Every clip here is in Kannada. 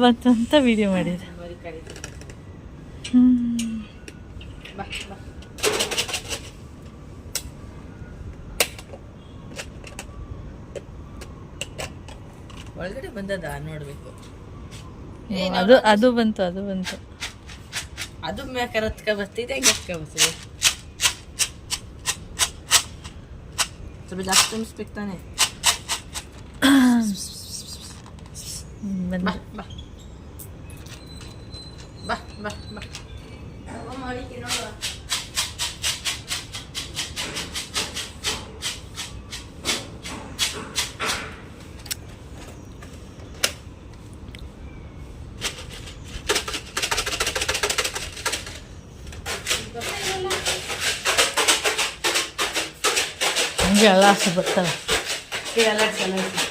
ಬಂತು ಅಂತ ವಿಡಿಯೋ ಮಾಡಿದೆ. ಒಳಗಡೆ ಬಂದದ ನೋಡಬೇಕು. ಅದು ಅದು ಬಂತು ಅದು ಬಂತು. ಅದು ಮ್ಯಾಕರ ಹತ್ಕ ಬರ್ತಿದೆ ಹೆಂಗೆ ಹತ್ಕ ಬರ್ತಿದೆ ಸ್ವಲ್ಪ ಜಾಸ್ತಿ ತುಂಬಿಸ್ಬೇಕು ತಾನೆ. bah bah bah bah bah bah lah, sebetulnya. Enggak lah, sebetulnya.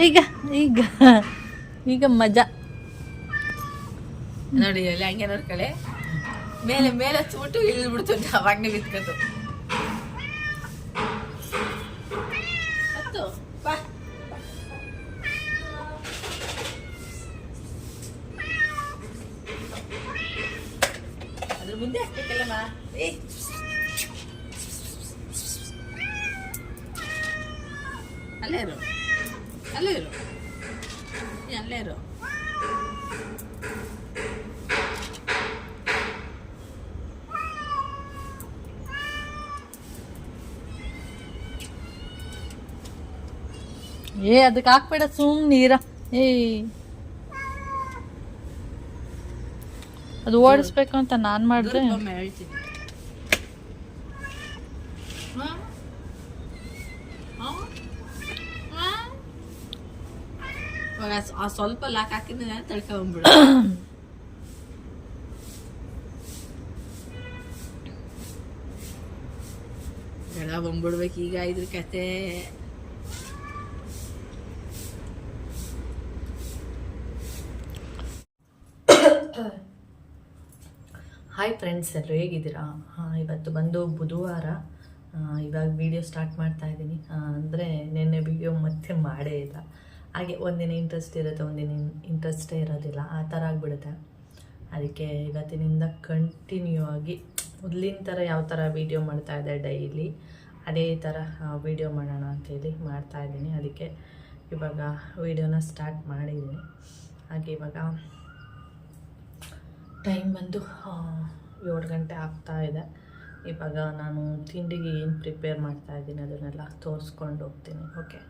ಈಗ ಈಗ ಈಗ ಮಜಾ. ನೋಡಿ ಅಲ್ಲಿ ಹಂಗೆ ಮೇಲೆ ಮೇಲೆ ಹಚ್ಬಿಟ್ಟು ಇಲ್ಲಿ ಬಿಡ್ತು ಬಿತ್ಕತ್ತು ಏ ಅದಕ್ಕೆ ಹಾಕ್ಬೇಡ ಸುಮ್ ನೀರ. ಅದು ಓಡಿಸ್ಬೇಕು ಅಂತ ನಾನು ಮಾಡ್ದೆ. ಒಮ್ಮೆ ಹೇಳ್ತೀನಿ. ಹಾ? ಹ? ಹ? ಇವಾಗ ಆ ಸ್ವಲ್ಪ ಲಾಕ್ ಹಾಕಿದ್ರೆ ತಡ್ಕೊಂಡ್ಬಿಡು ಜಡ ಬಂದ್ಬಿಡ್ಬೇಕು ಈಗ ಇದ್ರ ಕತೆ. ಹಾಯ್ ಫ್ರೆಂಡ್ಸ್ ಎಲ್ಲರೂ ಹೇಗಿದ್ದೀರಾ? ಹಾಂ, ಇವತ್ತು ಬಂದು ಬುಧವಾರ ಇವಾಗ ವಿಡಿಯೋ ಸ್ಟಾರ್ಟ್ ಮಾಡ್ತಾ ಇದ್ದೀನಿ. ಅಂದರೆ ನಿನ್ನೆ ವಿಡಿಯೋ ಮತ್ತೆ ಮಾಡೇ ಇಲ್ಲ. ಹಾಗೆ ಒಂದಿನ ಇಂಟ್ರೆಸ್ಟ್ ಇರುತ್ತೆ, ಒಂದಿನ ಇಂಟ್ರೆಸ್ಟೇ ಇರೋದಿಲ್ಲ. ಆ ಥರ ಆಗಿಬಿಡುತ್ತೆ. ಅದಕ್ಕೆ ಇವತ್ತಿನಿಂದ ಕಂಟಿನ್ಯೂ ಆಗಿ, ಮೊದಲಿನ ಥರ ಯಾವ ಥರ ವೀಡಿಯೋ ಮಾಡ್ತಾ ಇದ್ದೆ ಡೈಲಿ ಅದೇ ಥರ ವೀಡಿಯೋ ಮಾಡೋಣ ಅಂತೇಳಿ ಮಾಡ್ತಾ ಇದ್ದೀನಿ. ಅದಕ್ಕೆ ಇವಾಗ ವೀಡಿಯೋನ ಸ್ಟಾರ್ಟ್ ಮಾಡಿದ್ದೀನಿ. ಹಾಗೆ ಇವಾಗ ಟೈಮ್ ಬಂದು ಏಳು ಗಂಟೆ ಆಗ್ತಾ ಇದೆ. ಇವಾಗ ನಾನು ತಿಂಡಿಗೆ ಏನು ಪ್ರಿಪೇರ್ ಮಾಡ್ತಾ ಇದ್ದೀನಿ ಅದನ್ನೆಲ್ಲ ತೋರಿಸ್ಕೊಂಡು ಹೋಗ್ತೀನಿ. ಓಕೆ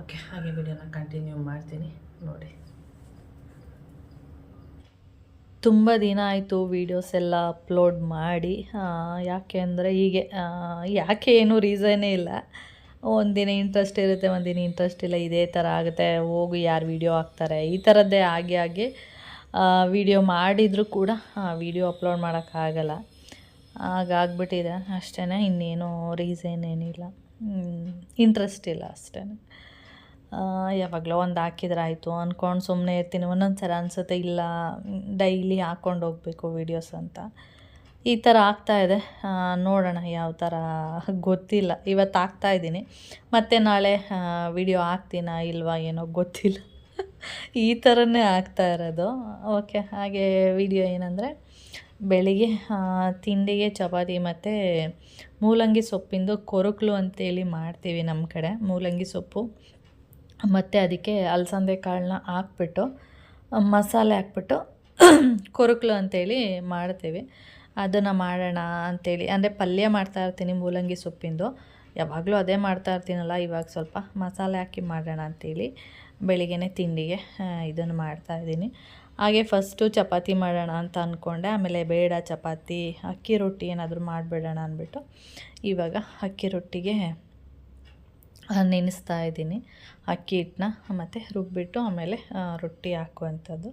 ಓಕೆ ಹಾಗೆ ವಿಡಿಯೋನ ಕಂಟಿನ್ಯೂ ಮಾಡ್ತೀನಿ. ನೋಡಿ. ತುಂಬ ದಿನ ಆಯಿತು ವೀಡಿಯೋಸ್ ಎಲ್ಲ ಅಪ್ಲೋಡ್ ಮಾಡಿ. ಯಾಕೆ ಅಂದರೆ ಹೀಗೆ ಯಾಕೆ ಏನೂ ರೀಸನ್ನೇ ಇಲ್ಲ. ಒಂದಿನ ಇಂಟ್ರೆಸ್ಟ್ ಇರುತ್ತೆ ಒಂದಿನ ಇಂಟ್ರೆಸ್ಟ್ ಇಲ್ಲ. ಇದೇ ಥರ ಆಗುತ್ತೆ. ಹೋಗು ಯಾರು ವೀಡಿಯೋ ಹಾಕ್ತಾರೆ, ಈ ಥರದ್ದೇ ಆಗಿ ಆಗಿ ವೀಡಿಯೋ ಮಾಡಿದರೂ ಕೂಡ ವಿಡಿಯೋ ಅಪ್ಲೋಡ್ ಮಾಡೋಕ್ಕಾಗಲ್ಲ. ಹಾಗಾಗ್ಬಿಟ್ಟಿದೆ ಅಷ್ಟೇ ಇನ್ನೇನು ರೀಸನ್ ಏನಿಲ್ಲ. ಇಂಟ್ರೆಸ್ಟ್ ಇಲ್ಲ ಅಷ್ಟೇ. ಯಾವಾಗಲೋ ಒಂದು ಹಾಕಿದ್ರೆ ಆಯಿತು ಅಂದ್ಕೊಂಡು ಸುಮ್ಮನೆ ಇರ್ತೀನಿ ಒಂದೊಂದು ಸಲ ಅನಿಸುತ್ತೆ, ಇಲ್ಲ ಡೈಲಿ ಹಾಕ್ಕೊಂಡು ಹೋಗಬೇಕು ವೀಡಿಯೋಸ್ ಅಂತ. ಈ ಥರ ಆಗ್ತಾಯಿದೆ ನೋಡೋಣ ಯಾವ ಥರ ಗೊತ್ತಿಲ್ಲ. ಇವತ್ತು ಹಾಕ್ತಾ ಇದ್ದೀನಿ. ಮತ್ತು ನಾಳೆ ವಿಡಿಯೋ ಹಾಕ್ತೀನಾ ಇಲ್ವಾ ಏನೋ ಗೊತ್ತಿಲ್ಲ. ಈ ಥರನೇ ಆಗ್ತಾ ಇರೋದು. ಓಕೆ, ಹಾಗೆ ವಿಡಿಯೋ ಏನಂದರೆ, ಬೆಳಿಗ್ಗೆ ತಿಂಡಿಗೆ ಚಪಾತಿ ಮತ್ತು ಮೂಲಂಗಿ ಸೊಪ್ಪಿಂದು ಕೊರಕ್ಲು ಅಂತೇಳಿ ಮಾಡ್ತೀವಿ ನಮ್ಮ ಕಡೆ, ಮೂಲಂಗಿ ಸೊಪ್ಪು. ಮತ್ತು ಅದಕ್ಕೆ ಅಲಸಂದೆ ಕಾಳನ್ನ ಹಾಕ್ಬಿಟ್ಟು, ಮಸಾಲೆ ಹಾಕ್ಬಿಟ್ಟು ಕೊರಕ್ಲು ಅಂತೇಳಿ ಮಾಡ್ತೀವಿ. ಅದನ್ನು ಮಾಡೋಣ ಅಂತೇಳಿ, ಅಂದರೆ ಪಲ್ಯ ಮಾಡ್ತಾಯಿರ್ತೀನಿ ಮೂಲಂಗಿ ಸೊಪ್ಪಿಂದು. ಯಾವಾಗಲೂ ಅದೇ ಮಾಡ್ತಾಯಿರ್ತೀನಲ್ಲ ಇವಾಗ ಸ್ವಲ್ಪ ಮಸಾಲೆ ಹಾಕಿ ಮಾಡೋಣ ಅಂತೇಳಿ. ಬೆಳಿಗ್ಗೆನೇ ತಿಂಡಿಗೆ ಇದನ್ನು ಮಾಡ್ತಾಯಿದ್ದೀನಿ ಹಾಗೆ ಫಸ್ಟು ಚಪಾತಿ ಮಾಡೋಣ ಅಂತ ಅಂದ್ಕೊಂಡೆ ಆಮೇಲೆ ಬೇಡ ಚಪಾತಿ, ಅಕ್ಕಿ ರೊಟ್ಟಿ ಏನಾದರೂ ಮಾಡಿಬಿಡೋಣ ಅಂದ್ಬಿಟ್ಟು ಇವಾಗ ಅಕ್ಕಿ ರೊಟ್ಟಿಗೆ ನೆನೆಸ್ತಾ ಇದ್ದೀನಿ. ಅಕ್ಕಿ ಹಿಟ್ಟನ್ನ, ಮತ್ತು ರುಬ್ಬಿಟ್ಟು ಆಮೇಲೆ ರೊಟ್ಟಿ ಹಾಕುವಂಥದ್ದು.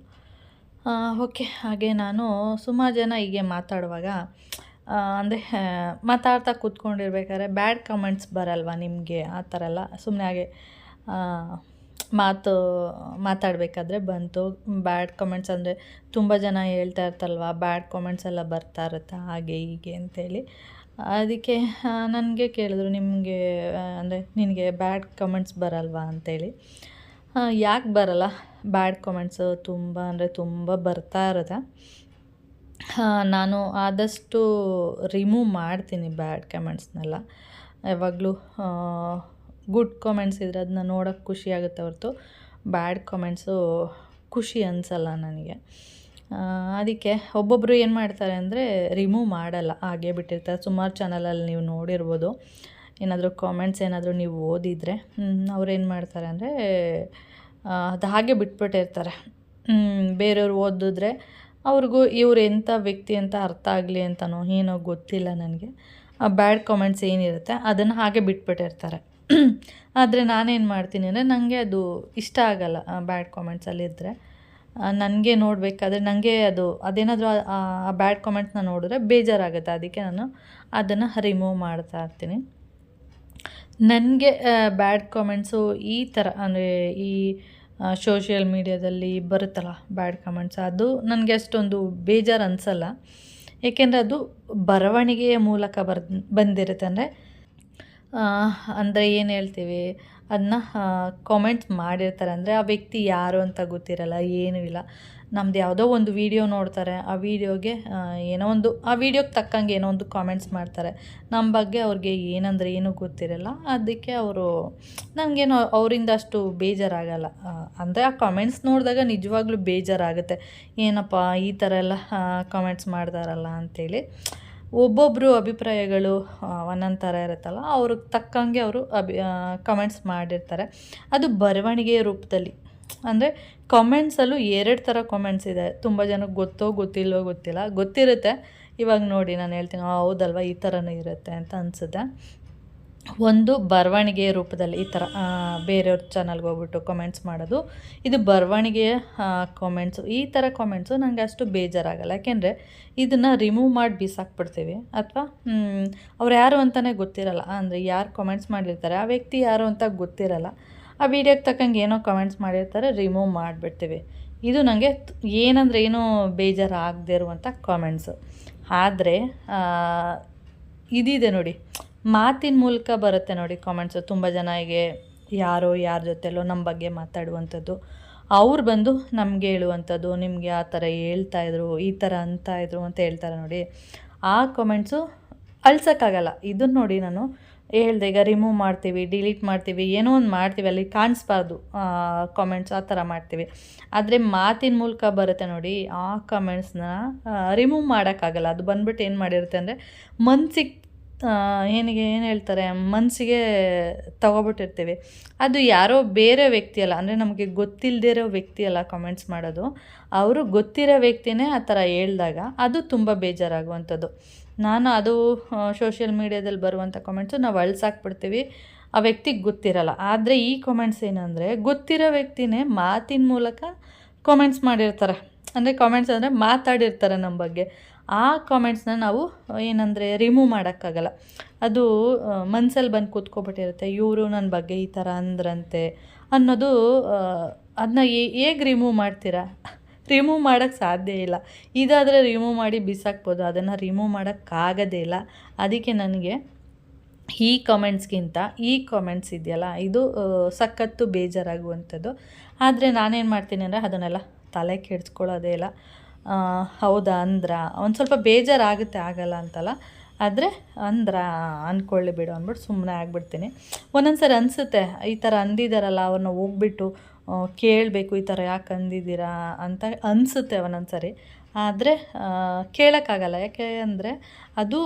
ಓಕೆ, ಹಾಗೆ ನಾನು ಸುಮಾರು ಜನ ಹೀಗೆ ಮಾತಾಡುವಾಗ ಅಂದರೆ ಮಾತಾಡ್ತಾ ಕೂತ್ಕೊಂಡಿರ್ಬೇಕಾದ್ರೆ ಬ್ಯಾಡ್ ಕಮೆಂಟ್ಸ್ ಬರಲ್ವ ನಿಮಗೆ? ಆ ಥರ ಎಲ್ಲ ಸುಮ್ಮನೆ ಹಾಗೆ ಮಾತು, ಮಾತಾಡಬೇಕಾದ್ರೆ ಬಂತು. ಬ್ಯಾಡ್ ಕಮೆಂಟ್ಸ್ ಅಂದರೆ ತುಂಬ ಜನ ಹೇಳ್ತಾ ಇರ್ತಲ್ವ ಬ್ಯಾಡ್ ಕಾಮೆಂಟ್ಸ್ ಎಲ್ಲ ಬರ್ತಾ ಇರುತ್ತೆ, ಹಾಗೆ ಹೀಗೆ ಅಂತೇಳಿ. ಅದಕ್ಕೆ ನನಗೆ ಕೇಳಿದ್ರು, ನಿಮಗೆ ಅಂದರೆ ನಿನಗೆ ಬ್ಯಾಡ್ ಕಮೆಂಟ್ಸ್ ಬರಲ್ವಾ ಅಂತೇಳಿ. ಯಾಕೆ ಬರಲ್ಲ? ಬ್ಯಾಡ್ ಕಮೆಂಟ್ಸು ತುಂಬ ಅಂದರೆ ತುಂಬ ಬರ್ತಾ ಇರುತ್ತೆ. ನಾನು ಆದಷ್ಟು ರಿಮೂವ್ ಮಾಡ್ತೀನಿ ಬ್ಯಾಡ್ ಕಮೆಂಟ್ಸ್ನೆಲ್ಲ ಯಾವಾಗಲೂ ಗುಡ್ ಕಾಮೆಂಟ್ಸ್ ಇದ್ರೆ ಅದನ್ನ ನೋಡೋಕ್ಕೆ ಖುಷಿ ಆಗುತ್ತೆ ಹೊರತು. ಬ್ಯಾಡ್ ಕಾಮೆಂಟ್ಸು ಖುಷಿ ಅನಿಸಲ್ಲ ನನಗೆ. ಅದಕ್ಕೆ ಒಬ್ಬೊಬ್ಬರು ಏನು ಮಾಡ್ತಾರೆ ಅಂದರೆ ರಿಮೂವ್ ಮಾಡಲ್ಲ, ಹಾಗೆ ಬಿಟ್ಟಿರ್ತಾರೆ. ಸುಮಾರು ಚಾನಲಲ್ಲಿ ನೀವು ನೋಡಿರ್ಬೋದು. ಏನಾದರೂ ಕಾಮೆಂಟ್ಸ್ ಏನಾದರೂ ನೀವು ಓದಿದರೆ ಅವ್ರು ಏನು ಮಾಡ್ತಾರೆ ಅಂದರೆ ಅದು ಹಾಗೆ ಬಿಟ್ಬಿಟ್ಟಿರ್ತಾರೆ. ಬೇರೆಯವ್ರು ಓದಿದ್ರೆ ಅವ್ರಿಗೂ ಇವ್ರು ಎಂಥ ವ್ಯಕ್ತಿ ಅಂತ ಅರ್ಥ ಆಗಲಿ ಅಂತನೋ ಏನೋ ಗೊತ್ತಿಲ್ಲ ನನಗೆ. ಆ ಬ್ಯಾಡ್ ಕಾಮೆಂಟ್ಸ್ ಏನಿರುತ್ತೆ, ಅದನ್ನು ಹಾಗೆ ಬಿಟ್ಬಿಟ್ಟಿರ್ತಾರೆ. ಆದರೆ ನಾನೇನು ಮಾಡ್ತೀನಿ ಅಂದರೆ ನನಗೆ ಅದು ಇಷ್ಟ ಆಗಲ್ಲ ಬ್ಯಾಡ್ ಕಾಮೆಂಟ್ಸಲ್ಲಿದ್ದರೆ ನನಗೆ ನೋಡಬೇಕಾದ್ರೆ ನನಗೆ ಅದು, ಅದೇನಾದರೂ ಆ ಬ್ಯಾಡ್ ಕಾಮೆಂಟ್ಸ್ನ ನೋಡಿದ್ರೆ ಬೇಜಾರಾಗುತ್ತೆ. ಅದಕ್ಕೆ ನಾನು ಅದನ್ನು ರಿಮೂವ್ ಮಾಡ್ತಾ ಇರ್ತೀನಿ. ನನಗೆ ಬ್ಯಾಡ್ ಕಾಮೆಂಟ್ಸು ಈ ಥರ ಅಂದರೆ ಈ ಸೋಷಿಯಲ್ ಮೀಡ್ಯಾದಲ್ಲಿ ಬರುತ್ತಲ್ಲ ಬ್ಯಾಡ್ ಕಾಮೆಂಟ್ಸ್ ಅದು ನನಗೆ ಅಷ್ಟೊಂದು ಬೇಜಾರು ಅನಿಸಲ್ಲ. ಏಕೆಂದರೆ ಅದು ಬರವಣಿಗೆಯ ಮೂಲಕ ಬರ್, ಬಂದಿರುತ್ತೆ. ಅಂದರೆ ಅಂದರೆ ಏನು ಹೇಳ್ತೀವಿ? ಅದನ್ನ ಕಾಮೆಂಟ್ಸ್ ಮಾಡಿರ್ತಾರೆ. ಅಂದರೆ ಆ ವ್ಯಕ್ತಿ ಯಾರು ಅಂತ ಗೊತ್ತಿರಲ್ಲ, ಏನೂ ಇಲ್ಲ. ನಮ್ದು ಯಾವುದೋ ಒಂದು ವೀಡಿಯೋ ನೋಡ್ತಾರೆ. ಆ ವೀಡಿಯೋಗೆ ಏನೋ ಒಂದು, ಆ ವೀಡಿಯೋಗೆ ತಕ್ಕಂಗೆ ಏನೋ ಒಂದು ಕಾಮೆಂಟ್ಸ್ ಮಾಡ್ತಾರೆ. ನಮ್ಮ ಬಗ್ಗೆ ಅವ್ರಿಗೆ ಏನಂದರೆ ಏನೂ ಗೊತ್ತಿರಲ್ಲ. ಅದಕ್ಕೆ ಅವರು ನನಗೇನೋ ಅವರಿಂದ ಅಷ್ಟು ಬೇಜಾರಾಗಲ್ಲ. ಅಂದರೆ ಆ ಕಾಮೆಂಟ್ಸ್ ನೋಡಿದಾಗ ನಿಜವಾಗ್ಲೂ ಬೇಜಾರಾಗುತ್ತೆ. ಏನಪ್ಪ, ಈ ಥರ ಎಲ್ಲ ಕಾಮೆಂಟ್ಸ್ ಮಾಡ್ತಾರಲ್ಲ ಅಂಥೇಳಿ ಒಬ್ಬೊಬ್ಬರು ಅಭಿಪ್ರಾಯಗಳು ಒಂದೊಂದು ಥರ ಇರುತ್ತಲ್ಲ ಅವ್ರಿಗೆ ತಕ್ಕಂಗೆ ಅವರು ಅಭಿ ಕಮೆಂಟ್ಸ್ ಮಾಡಿರ್ತಾರೆ. ಅದು ಬರವಣಿಗೆಯ ರೂಪದಲ್ಲಿ. ಅಂದರೆ ಕಾಮೆಂಟ್ಸಲ್ಲೂ ಎರಡು ಥರ ಕಾಮೆಂಟ್ಸ್ ಇದೆ. ತುಂಬ ಜನಕ್ಕೆ ಗೊತ್ತೋ ಗೊತ್ತಿಲ್ವೋ ಗೊತ್ತಿಲ್ಲ. ಗೊತ್ತಿರುತ್ತೆ. ಇವಾಗ ನೋಡಿ ನಾನು ಹೇಳ್ತೀನಿ "ಆ, ಹೌದಲ್ವ? ಈ ಥರನೂ ಇರುತ್ತೆ ಅಂತ ಅನಿಸುತ್ತೆ. ಒಂದು ಬರವಣಿಗೆಯ ರೂಪದಲ್ಲಿ ಈ ಥರ ಬೇರೆಯವ್ರ ಚಾನಲ್ಗೆ ಹೋಗ್ಬಿಟ್ಟು ಕಮೆಂಟ್ಸ್ ಮಾಡೋದು. ಇದು ಬರವಣಿಗೆಯ ಕಾಮೆಂಟ್ಸು ಈ ಥರ ಕಾಮೆಂಟ್ಸು ನನಗೆ ಅಷ್ಟು ಬೇಜಾರಾಗಲ್ಲ. ಯಾಕೆಂದರೆ ಇದನ್ನು ರಿಮೂವ್ ಮಾಡಿ ಬೀಸಾಕ್ಬಿಡ್ತೀವಿ. ಅಥವಾ ಅವ್ರು ಯಾರು ಅಂತಲೇ ಗೊತ್ತಿರಲ್ಲ. ಅಂದರೆ ಯಾರು ಕಮೆಂಟ್ಸ್ ಮಾಡಿರ್ತಾರೆ, ಆ ವ್ಯಕ್ತಿ ಯಾರು ಅಂತ ಗೊತ್ತಿರಲ್ಲ. ಆ ವಿಡಿಯೋಗೆ ತಕ್ಕಂಗೆ ಏನೋ ಕಮೆಂಟ್ಸ್ ಮಾಡಿರ್ತಾರೆ ರಿಮೂವ್ ಮಾಡಿಬಿಡ್ತೀವಿ. ಇದು ನನಗೆ ಏನಂದ್ರೆ ಏನೋ ಬೇಜಾರು ಆಗದೆ ಇರುವಂಥ ಕಾಮೆಂಟ್ಸು ಆದರೆ ಇದಿದೆ ನೋಡಿ. ಮಾತಿನ ಮೂಲಕ ಬರುತ್ತೆ ನೋಡಿ ಕಾಮೆಂಟ್ಸು ತುಂಬ ಜನಗೆ ಯಾರೋ ಯಾರ ಜೊತೆಲೋ ನಮ್ಮ ಬಗ್ಗೆ ಮಾತಾಡುವಂಥದ್ದು. ಅವ್ರು ಬಂದು ನಮಗೆ ಹೇಳುವಂಥದ್ದು, ನಿಮಗೆ ಆ ಥರ ಹೇಳ್ತಾ ಇದ್ರು, ಈ ಥರ ಇದ್ರು ಅಂತ ಹೇಳ್ತಾರೆ ನೋಡಿ. ಆ ಕಾಮೆಂಟ್ಸು ಅಳ್ಸೋಕ್ಕಾಗಲ್ಲ. ಇದನ್ನು ನೋಡಿ ನಾನು ಹೇಳ್ದೆ, ಈಗ ರಿಮೂವ್ ಮಾಡ್ತೀವಿ ಡಿಲೀಟ್ ಮಾಡ್ತೀವಿ, ಏನೋ ಒಂದು ಮಾಡ್ತೀವಿ, ಅಲ್ಲಿ ಕಾಣಿಸ್ಬಾರ್ದು. ಕಾಮೆಂಟ್ಸ್ ಆ ಥರ ಮಾಡ್ತೀವಿ. ಆದರೆ ಮಾತಿನ ಮೂಲಕ ಬರುತ್ತೆ ನೋಡಿ, ಆ ಕಾಮೆಂಟ್ಸ್ನ ರಿಮೂವ್ ಮಾಡೋಕ್ಕಾಗಲ್ಲ. ಅದು ಬಂದ್ಬಿಟ್ಟು ಏನು ಮಾಡಿರುತ್ತೆ ಅಂದರೆ, ಮನ್ಸಿಗೆ ಏನಿಗೆ, ಏನು ಹೇಳ್ತಾರೆ ಮನಸ್ಸಿಗೆ ತಗೊಬಿಟ್ಟಿರ್ತೀವಿ. ಅದು ಯಾರೋ ಬೇರೆ ವ್ಯಕ್ತಿ ಅಲ್ಲ, ಅಂದರೆ ನಮಗೆ ಗೊತ್ತಿಲ್ಲದೇ ಇರೋ ವ್ಯಕ್ತಿಯಲ್ಲ ಕಮೆಂಟ್ಸ್ ಮಾಡೋದು. ಅವರು ಗೊತ್ತಿರೋ ವ್ಯಕ್ತಿನೇ ಆ ಥರ ಹೇಳಿದಾಗ ಅದು ತುಂಬ ಬೇಜಾರಾಗುವಂಥದ್ದು. ನಾನು ಅದು ಸೋಷಿಯಲ್ ಮೀಡ್ಯಾದಲ್ಲಿ ಬರುವಂಥ ಕಮೆಂಟ್ಸು ನಾವು ಅಳ್ಸಾಕ್ಬಿಡ್ತೀವಿ. ಆ ವ್ಯಕ್ತಿಗೆ ಗೊತ್ತಿರಲ್ಲ. ಆದರೆ ಈ ಕಮೆಂಟ್ಸ್ ಏನಂದರೆ, ಗೊತ್ತಿರೋ ವ್ಯಕ್ತಿನೇ ಮಾತಿನ ಮೂಲಕ ಕಾಮೆಂಟ್ಸ್ ಮಾಡಿರ್ತಾರೆ. ಅಂದರೆ ಕಾಮೆಂಟ್ಸ್ ಅಂದರೆ ಮಾತಾಡಿರ್ತಾರೆ ನಮ್ಮ ಬಗ್ಗೆ. ಆ ಕಾಮೆಂಟ್ಸ್ನ ನಾವು ಏನಂದರೆ ರಿಮೂವ್ ಮಾಡೋಕ್ಕಾಗಲ್ಲ. ಅದು ಮನ್ಸಲ್ಲಿ ಬಂದು ಕೂತ್ಕೊಬಿಟ್ಟಿರುತ್ತೆ, ಇವರು ನನ್ನ ಬಗ್ಗೆ ಈ ಥರ ಅಂದ್ರಂತೆ ಅನ್ನೋದು ಅದನ್ನ ಹೇಗೆ ರಿಮೂವ್ ಮಾಡ್ತೀರಾ? ರಿಮೂವ್ ಮಾಡೋಕ್ಕೆ ಸಾಧ್ಯ ಇಲ್ಲ. ಇದಾದರೆ ರಿಮೂವ್ ಮಾಡಿ ಬಿಸಾಕ್ಬೋದು, ಅದನ್ನು ರಿಮೂವ್ ಮಾಡೋಕ್ಕಾಗೋದೇ ಇಲ್ಲ. ಅದಕ್ಕೆ ನನಗೆ ಈ ಕಾಮೆಂಟ್ಸ್ಗಿಂತ ಈ ಕಾಮೆಂಟ್ಸ್ ಇದೆಯಲ್ಲ, ಇದು ಸಖತ್ತು ಬೇಜಾರಾಗುವಂಥದ್ದು. ಆದರೆ ನಾನೇನು ಮಾಡ್ತೀನಿ ಅಂದರೆ ಅದನ್ನೆಲ್ಲ ತಲೆ ಕೆಡಿಸ್ಕೊಳ್ಳೋದೇ ಇಲ್ಲ. ಹೌದಾ, ಅಂದ್ರ? ಒಂದು ಸ್ವಲ್ಪ ಬೇಜಾರಾಗುತ್ತೆ, ಆಗಲ್ಲ ಅಂತಲ್ಲ. ಆದರೆ ಅಂದ್ರ ಅಂದ್ಕೊಳ್ಳಿ ಬಿಡು ಅಂದ್ಬಿಟ್ಟು ಸುಮ್ಮನೆ ಆಗಿಬಿಡ್ತೀನಿ. ಒಂದೊಂದು ಸರಿ ಅನಿಸುತ್ತೆ, ಈ ಥರ ಅಂದಿದ್ದಾರಲ್ಲ ಅವ್ರನ್ನ ಹೋಗ್ಬಿಟ್ಟು ಕೇಳಬೇಕು, ಈ ಥರ ಯಾಕೆ ಅಂದಿದ್ದೀರಾ ಅಂತ ಅನಿಸುತ್ತೆ ಒಂದೊಂದು ಸರಿ ಆದರೆ ಕೇಳೋಕ್ಕಾಗಲ್ಲ. ಯಾಕೆ ಅಂದರೆ, ಅದು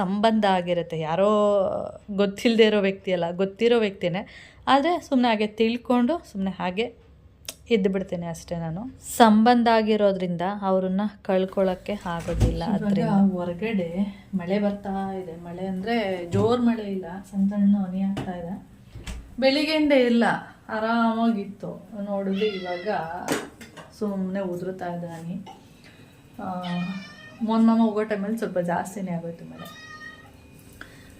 ಸಂಬಂಧ ಆಗಿರುತ್ತೆ. ಯಾರೋ ಗೊತ್ತಿಲ್ಲದೆ ಇರೋ ವ್ಯಕ್ತಿ ಅಲ್ಲ ಗೊತ್ತಿರೋ ವ್ಯಕ್ತಿನೇ. ಆದರೆ ಸುಮ್ಮನೆ ಹಾಗೆ ತಿಳ್ಕೊಂಡು ಸುಮ್ಮನೆ ಹಾಗೆ ಎದ್ದು ಬಿಡ್ತೀನಿ ಅಷ್ಟೇ ನಾನು. ಸಂಬಂಧ ಆಗಿರೋದ್ರಿಂದ ಅವ್ರನ್ನ ಕಳ್ಕೊಳ್ಳೋಕ್ಕೆ ಆಗೋದಿಲ್ಲ ಅದರಿಂದ. ಹೊರಗಡೆ ಮಳೆ ಬರ್ತಾ ಇದೆ. ಮಳೆ ಅಂದರೆ ಜೋರು ಮಳೆ ಇಲ್ಲ. ಸಣ್ಣ ಸಣ್ಣ ಹನಿ ಆಗ್ತಾ ಇದೆ. ಬೆಳಿಗ್ಗೆಯಿಂದ ಇಲ್ಲ. ಆರಾಮಾಗಿತ್ತು. ನೋಡಿದ್ರೆ ಇವಾಗ ಸುಮ್ಮನೆ ಉದುರುತ್ತಾ ಇದ್ದಾನೆ ಮೊನ್ಮಮ್ಮ ಹೋಗೋ ಟೈಮಲ್ಲಿ ಸ್ವಲ್ಪ ಜಾಸ್ತಿನೇ ಆಗೋಯ್ತು ಮಳೆ.